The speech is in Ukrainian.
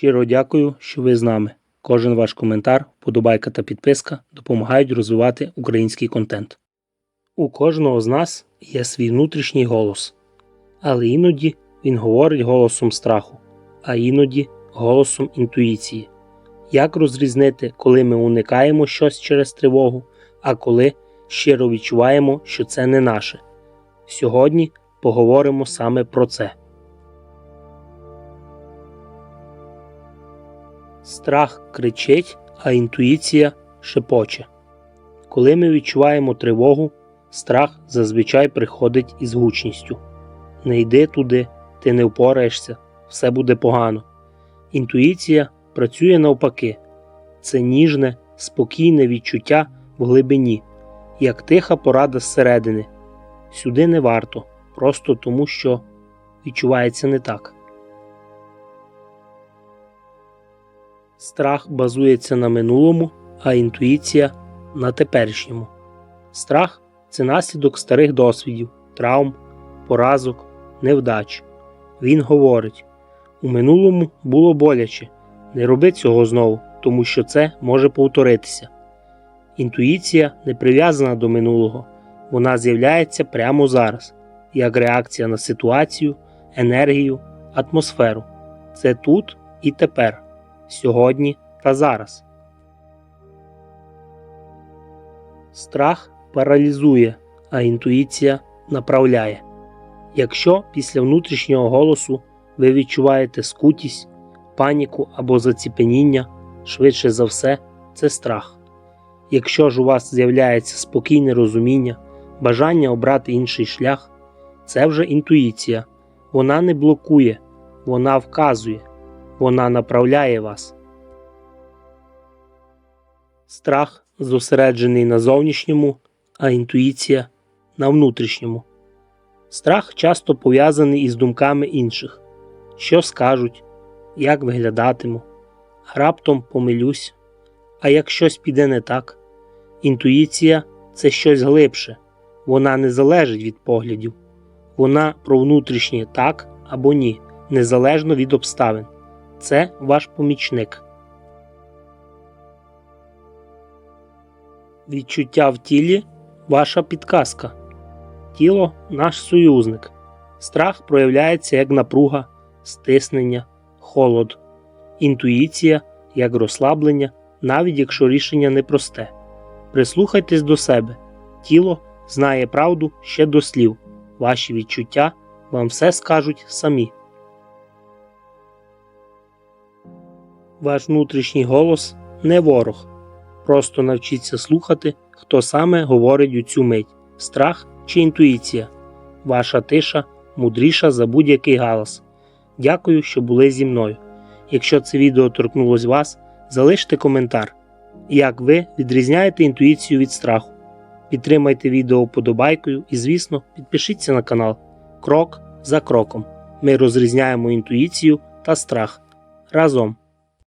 Щиро дякую, що ви з нами. Кожен ваш коментар, вподобайка та підписка допомагають розвивати український контент. У кожного з нас є свій внутрішній голос, але іноді він говорить голосом страху, а іноді голосом інтуїції. Як розрізнити, коли ми уникаємо щось через тривогу, а коли щиро відчуваємо, що це не наше? Сьогодні поговоримо саме про це. Страх кричить, а інтуїція шепоче. Коли ми відчуваємо тривогу, страх зазвичай приходить із гучністю. Не йди туди, ти не впораєшся, все буде погано. Інтуїція працює навпаки, це ніжне, спокійне відчуття в глибині, як тиха порада зсередини. Сюди не варто, просто тому що відчувається не так. Страх базується на минулому, а інтуїція на теперішньому. Страх це наслідок старих досвідів, травм, поразок, невдач. Він говорить: у минулому було боляче, не роби цього знову, тому що це може повторитися. Інтуїція не прив'язана до минулого, вона з'являється прямо зараз, як реакція на ситуацію, енергію, атмосферу. Це тут і тепер, сьогодні та зараз. Страх паралізує, а інтуїція направляє. Якщо після внутрішнього голосу ви відчуваєте скутість, паніку або заціпеніння, швидше за все, це страх. Якщо ж у вас з'являється спокійне розуміння, бажання обрати інший шлях, це вже інтуїція. Вона не блокує, вона вказує, вона направляє вас. Страх зосереджений на зовнішньому, а інтуїція на внутрішньому. Страх часто пов'язаний із думками інших, що скажуть, як виглядатиму, раптом помилюсь, а як щось піде не так. Інтуїція це щось глибше, вона не залежить від поглядів, вона про внутрішнє так або ні, незалежно від обставин. Це ваш помічник. Відчуття в тілі ваша підказка. Тіло наш союзник. Страх проявляється як напруга, стиснення, холод, інтуїція як розслаблення, навіть якщо рішення непросте. Прислухайтесь до себе. Тіло знає правду ще до слів. Ваші відчуття вам все скажуть самі. Ваш внутрішній голос не ворог. Просто навчіться слухати, хто саме говорить у цю мить страх чи інтуїція. Ваша тиша мудріша за будь-який галас. Дякую, що були зі мною. Якщо це відео торкнулось вас, залиште коментар. Як ви відрізняєте інтуїцію від страху. Підтримайте відео вподобайкою і, звісно, підпишіться на канал. Крок за кроком. Ми розрізняємо інтуїцію та страх разом.